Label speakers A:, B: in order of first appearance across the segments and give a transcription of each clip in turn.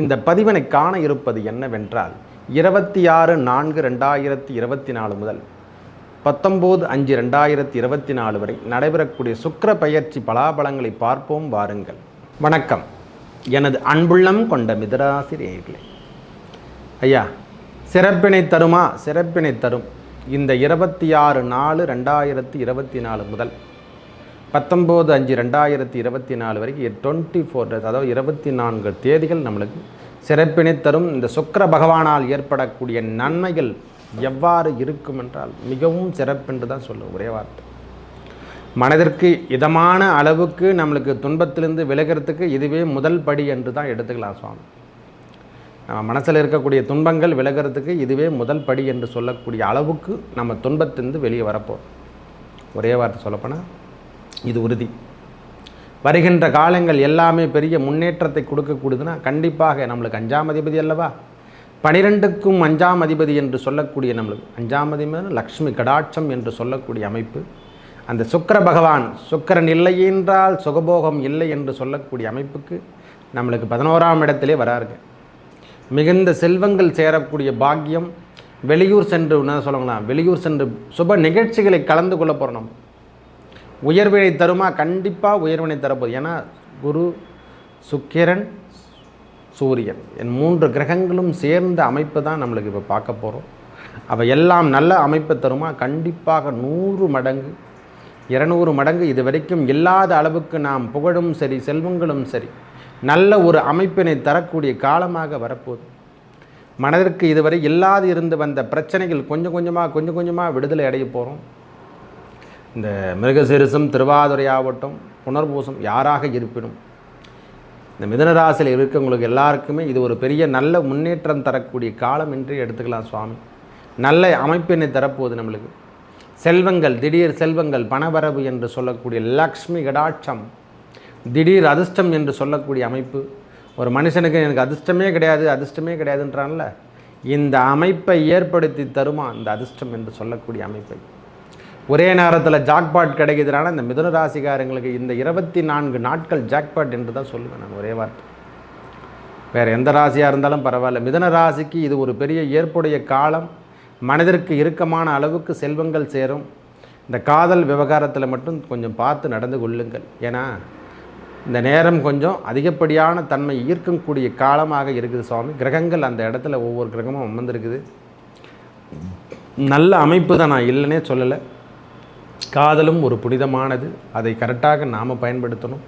A: இந்த பதிவினை காண இருப்பது என்னவென்றால் இருபத்தி ஆறு நான்கு ரெண்டாயிரத்தி இருபத்தி நாலு முதல் பத்தொம்போது அஞ்சு ரெண்டாயிரத்தி இருபத்தி நாலு வரை நடைபெறக்கூடிய சுக்கர பயிற்சி பலாபலங்களை பார்ப்போம் வாருங்கள் வணக்கம் எனது அன்புள்ளம் கொண்ட மிதராசிரியர்களே ஐயா சிறப்பினை தருமா சிறப்பினை தரும் இந்த இருபத்தி ஆறு நாலு ரெண்டாயிரத்தி இருபத்தி நாலு முதல் பத்தொம்போது அஞ்சு ரெண்டாயிரத்தி இருபத்தி நாலு வரைக்கும் டுவெண்ட்டி ஃபோர் டேஸ் அதாவது இருபத்தி நான்கு தேதிகள் நம்மளுக்கு சிறப்பினை தரும் இந்த சுக்கர பகவானால் ஏற்படக்கூடிய நன்மைகள் எவ்வாறு இருக்கும் என்றால் மிகவும் சிறப்பென்று தான் சொல்லும் ஒரே வார்த்தை மனதிற்கு இதமான அளவுக்கு நம்மளுக்கு துன்பத்திலிருந்து விலகிறதுக்கு இதுவே முதல் படி என்று தான் எடுத்துக்கலாம் சுவாமி நம்ம மனசில் இருக்கக்கூடிய துன்பங்கள் விலகிறதுக்கு இதுவே முதல் படி என்று சொல்லக்கூடிய அளவுக்கு நம்ம துன்பத்திலிருந்து வெளியே வரப்போம் ஒரே வார்த்தை சொல்லப்போனால் இது உறுதி வருகின்ற காலங்கள் எல்லாமே பெரிய முன்னேற்றத்தை கொடுக்கக்கூடியதுன்னா கண்டிப்பாக நம்மளுக்கு அஞ்சாம் அதிபதி அல்லவா பனிரெண்டுக்கும் அஞ்சாம் அதிபதி என்று சொல்லக்கூடிய நம்மளுக்கு அஞ்சாம் அதிபதி லக்ஷ்மி கடாட்சம் என்று சொல்லக்கூடிய அமைப்பு அந்த சுக்கர பகவான் சுக்கரன் இல்லை என்றால் சுகபோகம் இல்லை என்று சொல்லக்கூடிய அமைப்புக்கு நம்மளுக்கு பதினோராம் இடத்திலே வராருங்க மிகுந்த செல்வங்கள் சேரக்கூடிய பாக்கியம் வெளியூர் சென்று என்ன சொல்லுங்களா வெளியூர் சென்று சுப நிகழ்ச்சிகளை கலந்து கொள்ள போகிறோம் நம்ம உயர்வினை தருமா கண்டிப்பாக உயர்வினை தரப்போகுது ஏன்னா குரு சுக்கிரன் சூரியன் என் மூன்று கிரகங்களும் சேர்ந்த அமைப்பு தான் நம்மளுக்கு இப்போ பார்க்க போகிறோம் அவை எல்லாம் நல்ல அமைப்பு தருமா கண்டிப்பாக நூறு மடங்கு இரநூறு மடங்கு இது வரைக்கும் இல்லாத அளவுக்கு நாம் புகழும் சரி செல்வங்களும் சரி நல்ல ஒரு அமைப்பினை தரக்கூடிய காலமாக வரப்போகுது மனதிற்கு இதுவரை இல்லாது இருந்து வந்த பிரச்சனைகள் கொஞ்சம் கொஞ்சமாக கொஞ்சம் கொஞ்சமாக விடுதலை அடைய போகிறோம் இந்த திருவாதுரை திருவாதுரையாகட்டும் புனர்பூசம் யாராக இருப்பினும் இந்த மிதனராசியில் இருக்கவங்களுக்கு எல்லாருக்குமே இது ஒரு பெரிய நல்ல முன்னேற்றம் தரக்கூடிய காலம் என்று எடுத்துக்கலாம் சுவாமி நல்ல அமைப்பினை தரப்போகுது நம்மளுக்கு செல்வங்கள் திடீர் செல்வங்கள் பணவரவு என்று சொல்லக்கூடிய லக்ஷ்மி கடாட்சம் திடீர் அதிர்ஷ்டம் என்று சொல்லக்கூடிய அமைப்பு ஒரு மனுஷனுக்கு எனக்கு அதிர்ஷ்டமே கிடையாது அதிர்ஷ்டமே கிடையாதுன்றான்ல இந்த அமைப்பை ஏற்படுத்தி தருமா இந்த அதிர்ஷ்டம் என்று சொல்லக்கூடிய அமைப்பை ஒரே நேரத்தில் ஜாக்பாட் கிடைக்கிறதுனால இந்த மிதுன ராசிக்காரங்களுக்கு இந்த இருபத்தி நான்கு நாட்கள் ஜாக்பாட் என்று தான் சொல்லுவேன் நான் ஒரே வார்த்தை வேறு எந்த ராசியாக இருந்தாலும் பரவாயில்ல மிதன ராசிக்கு இது ஒரு பெரிய ஏற்புடைய காலம் மனதிற்கு இறுக்கமான அளவுக்கு செல்வங்கள் சேரும் இந்த காதல் விவகாரத்தில் மட்டும் கொஞ்சம் பார்த்து நடந்து கொள்ளுங்கள் ஏன்னா இந்த நேரம் கொஞ்சம் அதிகப்படியான தன்மை ஈர்க்கக்கூடிய காலமாக இருக்குது சுவாமி கிரகங்கள் அந்த இடத்துல ஒவ்வொரு கிரகமும் அமர்ந்திருக்குது நல்ல அமைப்பு தான் நான் இல்லைன்னே சொல்லலை காதலும் ஒரு புனிதமானது அதை கரெக்டாக நாம் பயன்படுத்தணும்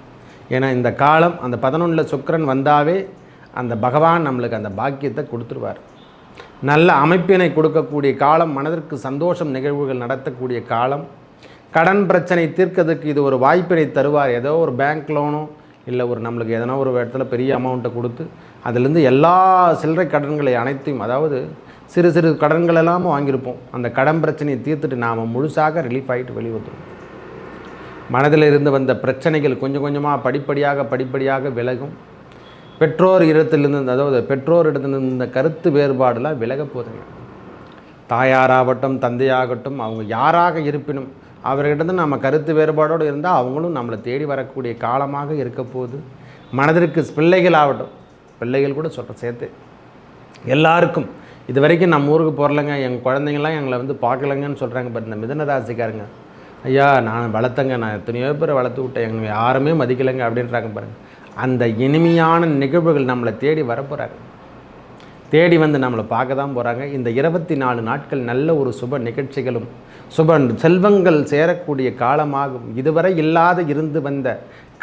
A: ஏன்னா இந்த காலம் அந்த பதினொன்றில் சுக்கரன் வந்தாவே அந்த பகவான் நம்மளுக்கு அந்த பாக்கியத்தை கொடுத்துருவார் நல்ல அமைப்பினை கொடுக்கக்கூடிய காலம் மனதிற்கு சந்தோஷம் நிகழ்வுகள் நடத்தக்கூடிய காலம் கடன் பிரச்சனை தீர்க்கிறதுக்கு இது ஒரு வாய்ப்பினை தருவார் ஏதோ ஒரு பேங்க் லோனோ இல்லை ஒரு நம்மளுக்கு எதனா ஒரு இடத்துல பெரிய அமௌண்ட்டை கொடுத்து அதுலேருந்து எல்லா சில்லறை கடன்களை அனைத்தையும் அதாவது சிறு சிறு கடன்கள் எல்லாமும் வாங்கியிருப்போம் அந்த கடன் பிரச்சனையை தீர்த்துட்டு நாம் முழுசாக ரிலீஃப் ஆகிட்டு வெளிவந்துடும் மனதில் இருந்து வந்த பிரச்சனைகள் கொஞ்சம் கொஞ்சமாக படிப்படியாக படிப்படியாக விலகும் பெற்றோர் இடத்திலிருந்து அதாவது பெற்றோர் இடத்துல இந்த கருத்து வேறுபாடெல்லாம் விலக போதுங்க தாயாராகட்டும் தந்தையாகட்டும் அவங்க யாராக இருப்பினும் அவர்கிட்ட நம்ம கருத்து வேறுபாடோடு இருந்தால் அவங்களும் நம்மளை தேடி வரக்கூடிய காலமாக இருக்க போகுது மனதிற்கு பிள்ளைகள் ஆகட்டும் பிள்ளைகள் கூட சொல்கிற சேர்த்து எல்லாருக்கும் இது வரைக்கும் நம்ம ஊருக்கு போகலங்க எங்கள் குழந்தைங்களாம் எங்களை வந்து பார்க்கலங்கன்னு சொல்கிறாங்க பட் இந்த மிதன ராசிக்காரங்க ஐயா நான் வளர்த்தங்க நான் எத்தனையோ பேர் வளர்த்து விட்டேன் எங்களை யாருமே மதிக்கலைங்க அப்படின்றாங்க பாருங்கள் அந்த இனிமையான நிகழ்வுகள் நம்மளை தேடி வரப்போகிறாங்க தேடி வந்து நம்மளை பார்க்க தான் போகிறாங்க இந்த இருபத்தி நாலு நாட்கள் நல்ல ஒரு சுப நிகழ்ச்சிகளும் சுப செல்வங்கள் சேரக்கூடிய காலமாகும் இதுவரை இல்லாத இருந்து வந்த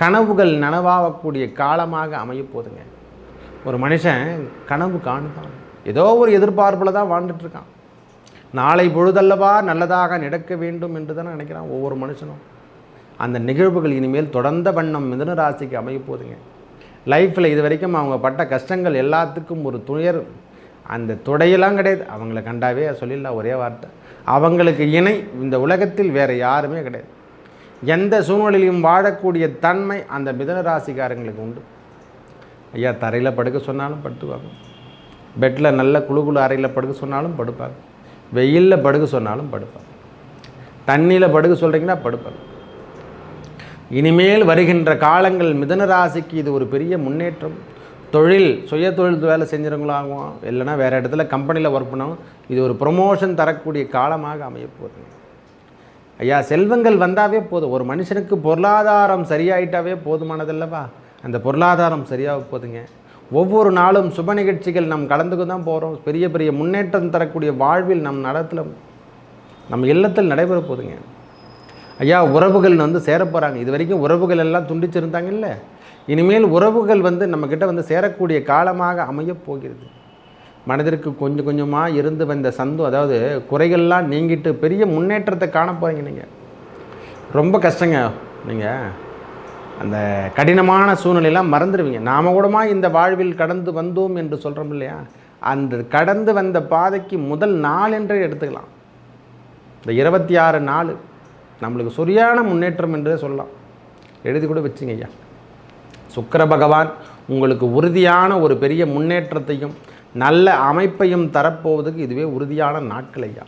A: கனவுகள் நனவாகக்கூடிய காலமாக அமையப்போதுங்க ஒரு மனுஷன் கனவு காணுதான் ஏதோ ஒரு எதிர்பார்ப்பில் தான் வாழ்ந்துட்டுருக்கான் நாளை பொழுதல்லவா நல்லதாக நடக்க வேண்டும் என்று தானே நினைக்கிறான் ஒவ்வொரு மனுஷனும் அந்த நிகழ்வுகள் இனிமேல் தொடர்ந்த வண்ணம் மிதன ராசிக்கு அமையப்போதுங்க லைஃப்பில் இது வரைக்கும் அவங்க பட்ட கஷ்டங்கள் எல்லாத்துக்கும் ஒரு துயர் அந்த துடையெல்லாம் கிடையாது அவங்கள கண்டாவே சொல்லிடலாம் ஒரே வார்த்தை அவங்களுக்கு இணை இந்த உலகத்தில் வேறு யாருமே கிடையாது எந்த சூழ்நிலையிலும் வாழக்கூடிய தன்மை அந்த மிதன ராசிக்காரங்களுக்கு உண்டு ஐயா தரையில் படுக்க சொன்னாலும் படுத்துவாங்க பெட்டில் நல்ல குழு அறையில் படுக்க சொன்னாலும் படுப்பாங்க வெயிலில் படுக்க சொன்னாலும் படுப்பாங்க தண்ணியில் படுக்க சொல்கிறீங்கன்னா படுப்பாங்க இனிமேல் வருகின்ற காலங்கள் மிதன ராசிக்கு இது ஒரு பெரிய முன்னேற்றம் தொழில் சுய தொழில் வேலை செஞ்சவங்களாகும் இல்லைன்னா வேறு இடத்துல கம்பெனியில் ஒர்க் பண்ணவும் இது ஒரு ப்ரொமோஷன் தரக்கூடிய காலமாக அமையப்போகுது ஐயா செல்வங்கள் வந்தாவே போதும் ஒரு மனுஷனுக்கு பொருளாதாரம் சரியாயிட்டாவே போதுமானதல்லவா அந்த பொருளாதாரம் சரியாக போதுங்க ஒவ்வொரு நாளும் சுப நிகழ்ச்சிகள் நாம் கலந்துக்கு தான் போகிறோம் பெரிய பெரிய முன்னேற்றம் தரக்கூடிய வாழ்வில் நம் நடத்தில் நம்ம இல்லத்தில் நடைபெற போதுங்க ஐயா உறவுகள் வந்து சேரப்போகிறாங்க போகிறாங்க இது வரைக்கும் உறவுகள் எல்லாம் துண்டிச்சிருந்தாங்கல்ல இனிமேல் உறவுகள் வந்து நம்மக்கிட்ட வந்து சேரக்கூடிய காலமாக அமையப் போகிறது மனதிற்கு கொஞ்சம் கொஞ்சமாக இருந்து வந்த சந்தோ அதாவது குறைகள்லாம் நீங்கிட்டு பெரிய முன்னேற்றத்தை காண போகிறீங்க நீங்கள் ரொம்ப கஷ்டங்க நீங்கள் அந்த கடினமான சூழ்நிலையெல்லாம் மறந்துடுவீங்க நாம் கூடமா இந்த வாழ்வில் கடந்து வந்தோம் என்று சொல்கிறோம் இல்லையா அந்த கடந்து வந்த பாதைக்கு முதல் நாள் என்றே எடுத்துக்கலாம் இந்த இருபத்தி ஆறு நாள் நம்மளுக்கு சரியான முன்னேற்றம் என்றே சொல்லலாம் எழுதி கூட வச்சுங்க ஐயா சுக்கர பகவான் உங்களுக்கு உறுதியான ஒரு பெரிய முன்னேற்றத்தையும் நல்ல அமைப்பையும் தரப்போவதுக்கு இதுவே உறுதியான நாட்கள் ஐயா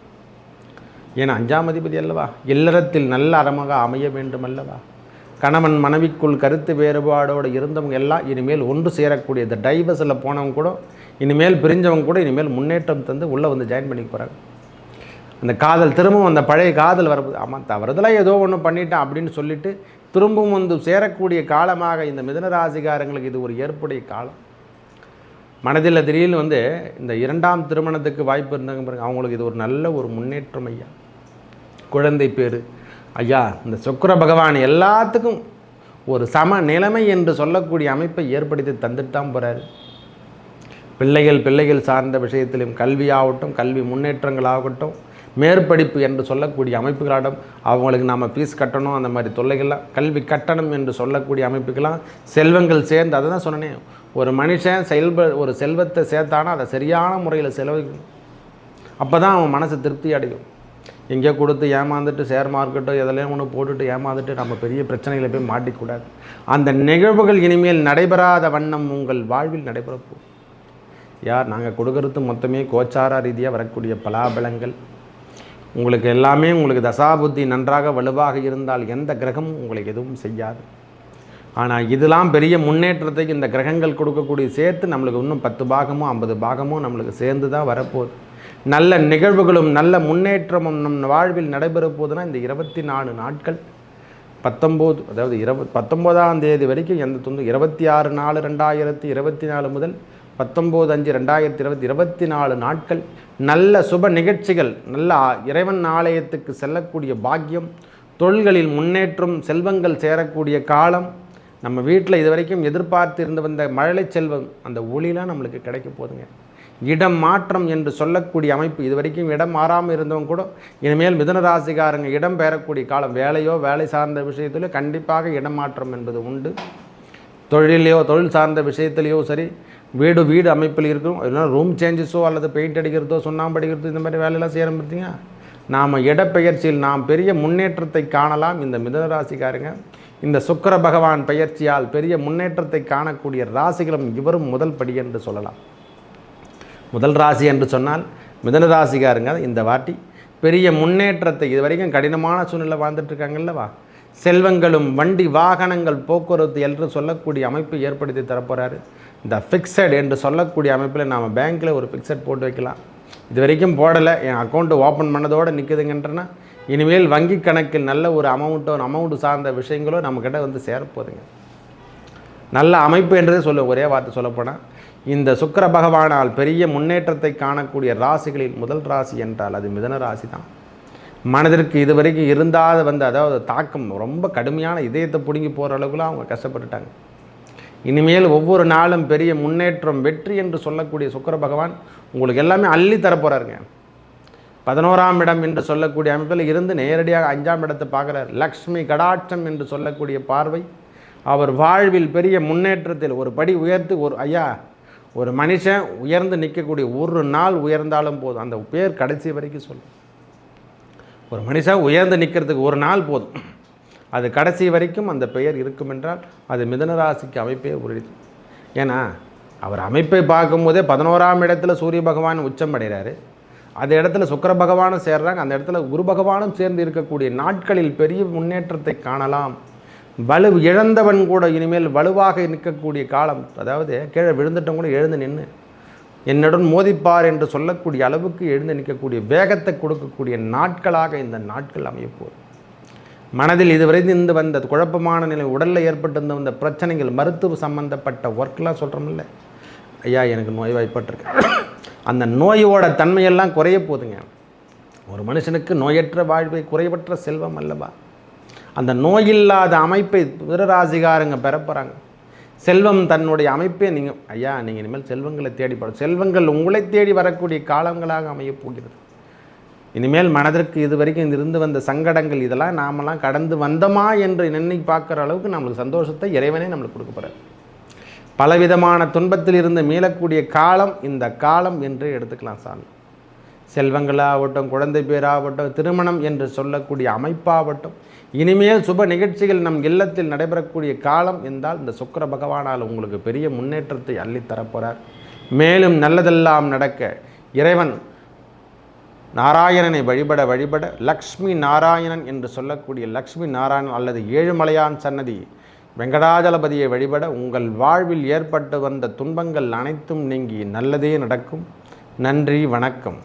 A: ஏன்னா அஞ்சாம் அதிபதி அல்லவா இல்லறத்தில் நல்ல அறமாக அமைய வேண்டும் அல்லவா கணவன் மனைவிக்குள் கருத்து வேறுபாடோடு இருந்தவங்க எல்லாம் இனிமேல் ஒன்று சேரக்கூடிய இந்த டைவர்ஸில் போனவங்க கூட இனிமேல் பிரிஞ்சவங்க கூட இனிமேல் முன்னேற்றம் தந்து உள்ளே வந்து ஜாயின் பண்ணி போகிறாங்க அந்த காதல் திரும்பவும் அந்த பழைய காதல் வர ஆமாம் தவறுதலாக ஏதோ ஒன்று பண்ணிட்டேன் அப்படின்னு சொல்லிவிட்டு திரும்பவும் வந்து சேரக்கூடிய காலமாக இந்த மிதனராசிகாரங்களுக்கு இது ஒரு ஏற்புடைய காலம் மனதில் திடீர்னு வந்து இந்த இரண்டாம் திருமணத்துக்கு வாய்ப்பு இருந்தாங்க பாருங்கள் அவங்களுக்கு இது ஒரு நல்ல ஒரு முன்னேற்றம் ஐயா குழந்தை பேர் ஐயா இந்த சுக்கர பகவான் எல்லாத்துக்கும் ஒரு சம நிலைமை என்று சொல்லக்கூடிய அமைப்பை ஏற்படுத்தி தந்துட்டு தான் போகிறாரு பிள்ளைகள் பிள்ளைகள் சார்ந்த விஷயத்திலும் கல்வியாகட்டும் கல்வி முன்னேற்றங்களாகட்டும் மேற்படிப்பு என்று சொல்லக்கூடிய அமைப்புகளாகட்டும் அவங்களுக்கு நாம் ஃபீஸ் கட்டணும் அந்த மாதிரி தொல்லைகள்லாம் கல்வி கட்டணம் என்று சொல்லக்கூடிய அமைப்புக்கெல்லாம் செல்வங்கள் சேர்ந்து அதை தான் சொன்னேன் ஒரு மனுஷன் செயல்ப ஒரு செல்வத்தை சேர்த்தானா அதை சரியான முறையில் செலவு அப்போ தான் அவன் மனசு திருப்தி அடையும் எங்கேயோ கொடுத்து ஏமாந்துட்டு ஷேர் மார்க்கெட்டோ எதெல்லாம் ஒன்று போட்டுட்டு ஏமாந்துட்டு நம்ம பெரிய பிரச்சனைகளை போய் மாட்டிக்கூடாது அந்த நிகழ்வுகள் இனிமேல் நடைபெறாத வண்ணம் உங்கள் வாழ்வில் நடைபெறப்போ யார் நாங்கள் கொடுக்கறது மொத்தமே கோச்சார ரீதியாக வரக்கூடிய பலாபலங்கள் உங்களுக்கு எல்லாமே உங்களுக்கு தசாபுத்தி நன்றாக வலுவாக இருந்தால் எந்த கிரகமும் உங்களுக்கு எதுவும் செய்யாது ஆனால் இதெல்லாம் பெரிய முன்னேற்றத்துக்கு இந்த கிரகங்கள் கொடுக்கக்கூடிய சேர்த்து நம்மளுக்கு இன்னும் பத்து பாகமோ ஐம்பது பாகமோ நம்மளுக்கு சேர்ந்து தான் வரப்போகுது நல்ல நிகழ்வுகளும் நல்ல முன்னேற்றமும் நம் வாழ்வில் நடைபெற போதுனா இந்த இருபத்தி நாலு நாட்கள் பத்தொம்போது அதாவது இருப பத்தொம்போதாம் தேதி வரைக்கும் எந்த தொந்தரும் இருபத்தி ஆறு நாலு ரெண்டாயிரத்தி இருபத்தி நாலு முதல் பத்தொம்போது அஞ்சு ரெண்டாயிரத்தி இருபத்தி இருபத்தி நாலு நாட்கள் நல்ல சுப நிகழ்ச்சிகள் நல்ல இறைவன் ஆலயத்துக்கு செல்லக்கூடிய பாக்கியம் தொழில்களில் முன்னேற்றம் செல்வங்கள் சேரக்கூடிய காலம் நம்ம வீட்டில் இது வரைக்கும் எதிர்பார்த்து இருந்து வந்த மழலை செல்வம் அந்த ஒளிலாம் நம்மளுக்கு கிடைக்க போதுங்க இடம் மாற்றம் என்று சொல்லக்கூடிய அமைப்பு இது வரைக்கும் இடம் மாறாமல் இருந்தவங்க கூட இனிமேல் மிதன ராசிக்காரங்க இடம் பெறக்கூடிய காலம் வேலையோ வேலை சார்ந்த விஷயத்திலோ கண்டிப்பாக இடம் மாற்றம் என்பது உண்டு தொழிலையோ தொழில் சார்ந்த விஷயத்திலேயோ சரி வீடு வீடு அமைப்பில் இருக்கும் இல்லைனா ரூம் சேஞ்சஸோ அல்லது பெயிண்ட் அடிக்கிறதோ சுண்ணாம்பு அடிக்கிறதோ இந்த மாதிரி வேலையெல்லாம் செய்ய பார்த்தீங்க நாம் இடப்பெயர்ச்சியில் நாம் பெரிய முன்னேற்றத்தை காணலாம் இந்த மிதனராசிக்காரங்க இந்த சுக்கர பகவான் பெயர்ச்சியால் பெரிய முன்னேற்றத்தை காணக்கூடிய ராசிகளும் இவரும் முதல் படி என்று சொல்லலாம் முதல் ராசி என்று சொன்னால் மிதன ராசிக்காருங்க இந்த வாட்டி பெரிய முன்னேற்றத்தை இது வரைக்கும் கடினமான சூழ்நிலை வாழ்ந்துட்டுருக்காங்கல்லவா செல்வங்களும் வண்டி வாகனங்கள் போக்குவரத்து என்று சொல்லக்கூடிய அமைப்பு ஏற்படுத்தி தரப்போகிறாரு இந்த ஃபிக்ஸட் என்று சொல்லக்கூடிய அமைப்பில் நாம் பேங்க்கில் ஒரு ஃபிக்ஸட் போட்டு வைக்கலாம் இது வரைக்கும் போடலை என் அக்கௌண்ட்டு ஓப்பன் பண்ணதோடு நிற்குதுங்கன்றனா இனிமேல் வங்கி கணக்கில் நல்ல ஒரு அமௌண்ட்டோ அமௌண்ட்டு சார்ந்த விஷயங்களோ நம்மக்கிட்ட வந்து சேரப்போகுதுங்க நல்ல அமைப்பு என்றது சொல்ல ஒரே வார்த்தை சொல்லப்போனால் இந்த சுக்கர பகவானால் பெரிய முன்னேற்றத்தை காணக்கூடிய ராசிகளில் முதல் ராசி என்றால் அது மிதன ராசி தான் மனதிற்கு இதுவரைக்கும் இருந்தாத வந்து அதாவது தாக்கம் ரொம்ப கடுமையான இதயத்தை பிடுங்கி போகிற அளவுக்குலாம் அவங்க கஷ்டப்பட்டுட்டாங்க இனிமேல் ஒவ்வொரு நாளும் பெரிய முன்னேற்றம் வெற்றி என்று சொல்லக்கூடிய சுக்கர பகவான் உங்களுக்கு எல்லாமே அள்ளி தரப்போகிறாருங்க பதினோராம் இடம் என்று சொல்லக்கூடிய அமைப்பில் இருந்து நேரடியாக அஞ்சாம் இடத்தை பார்க்குறார் லக்ஷ்மி கடாட்சம் என்று சொல்லக்கூடிய பார்வை அவர் வாழ்வில் பெரிய முன்னேற்றத்தில் ஒரு படி உயர்த்து ஒரு ஐயா ஒரு மனுஷன் உயர்ந்து நிற்கக்கூடிய ஒரு நாள் உயர்ந்தாலும் போதும் அந்த பேர் கடைசி வரைக்கும் சொல்லும் ஒரு மனுஷன் உயர்ந்து நிற்கிறதுக்கு ஒரு நாள் போதும் அது கடைசி வரைக்கும் அந்த பெயர் இருக்கும் என்றால் அது மிதனராசிக்கு அமைப்பே உறுதி ஏன்னா அவர் அமைப்பை பார்க்கும்போதே பதினோராம் இடத்துல சூரிய பகவான் உச்சம் அடைகிறாரு அந்த இடத்துல சுக்கர பகவானும் சேர்றாங்க அந்த இடத்துல குரு பகவானும் சேர்ந்து இருக்கக்கூடிய நாட்களில் பெரிய முன்னேற்றத்தை காணலாம் வலு இழந்தவன் கூட இனிமேல் வலுவாக நிற்கக்கூடிய காலம் அதாவது கீழே விழுந்துட்டவங்க கூட எழுந்து நின்று என்னுடன் மோதிப்பார் என்று சொல்லக்கூடிய அளவுக்கு எழுந்து நிற்கக்கூடிய வேகத்தை கொடுக்கக்கூடிய நாட்களாக இந்த நாட்கள் அமையப்போகுது மனதில் இதுவரை நின்று வந்த குழப்பமான நிலை உடலில் ஏற்பட்டிருந்த வந்த பிரச்சனைகள் மருத்துவ சம்பந்தப்பட்ட ஒர்க்கெலாம் சொல்கிறோம்ல ஐயா எனக்கு நோய் வாய்ப்பட்டிருக்கு அந்த நோயோட தன்மையெல்லாம் குறைய போகுதுங்க ஒரு மனுஷனுக்கு நோயற்ற வாழ்வை குறைவற்ற செல்வம் அல்லவா அந்த நோயில்லாத அமைப்பை பிறராசிகாரங்க பெற போகிறாங்க செல்வம் தன்னுடைய அமைப்பே நீங்கள் ஐயா நீங்கள் இனிமேல் செல்வங்களை தேடி போகிற செல்வங்கள் உங்களை தேடி வரக்கூடிய காலங்களாக அமையப் போகிறது இனிமேல் மனதிற்கு இது வரைக்கும் இருந்து வந்த சங்கடங்கள் இதெல்லாம் நாமெல்லாம் கடந்து வந்தோமா என்று நினை பார்க்குற அளவுக்கு நம்மளுக்கு சந்தோஷத்தை இறைவனே நம்மளுக்கு கொடுக்க போகிறார் பலவிதமான துன்பத்தில் இருந்து மீளக்கூடிய காலம் இந்த காலம் என்று எடுத்துக்கலாம் சாமி செல்வங்களாகட்டும் குழந்தை பேராகட்டும் திருமணம் என்று சொல்லக்கூடிய அமைப்பாகட்டும் இனிமேல் சுப நிகழ்ச்சிகள் நம் இல்லத்தில் நடைபெறக்கூடிய காலம் என்றால் இந்த சுக்கர பகவானால் உங்களுக்கு பெரிய முன்னேற்றத்தை அள்ளித்தரப்போகிறார் மேலும் நல்லதெல்லாம் நடக்க இறைவன் நாராயணனை வழிபட வழிபட லக்ஷ்மி நாராயணன் என்று சொல்லக்கூடிய லக்ஷ்மி நாராயணன் அல்லது ஏழுமலையான் சன்னதி வெங்கடாஜலபதியை வழிபட உங்கள் வாழ்வில் ஏற்பட்டு வந்த துன்பங்கள் அனைத்தும் நீங்கி நல்லதே நடக்கும் நன்றி வணக்கம்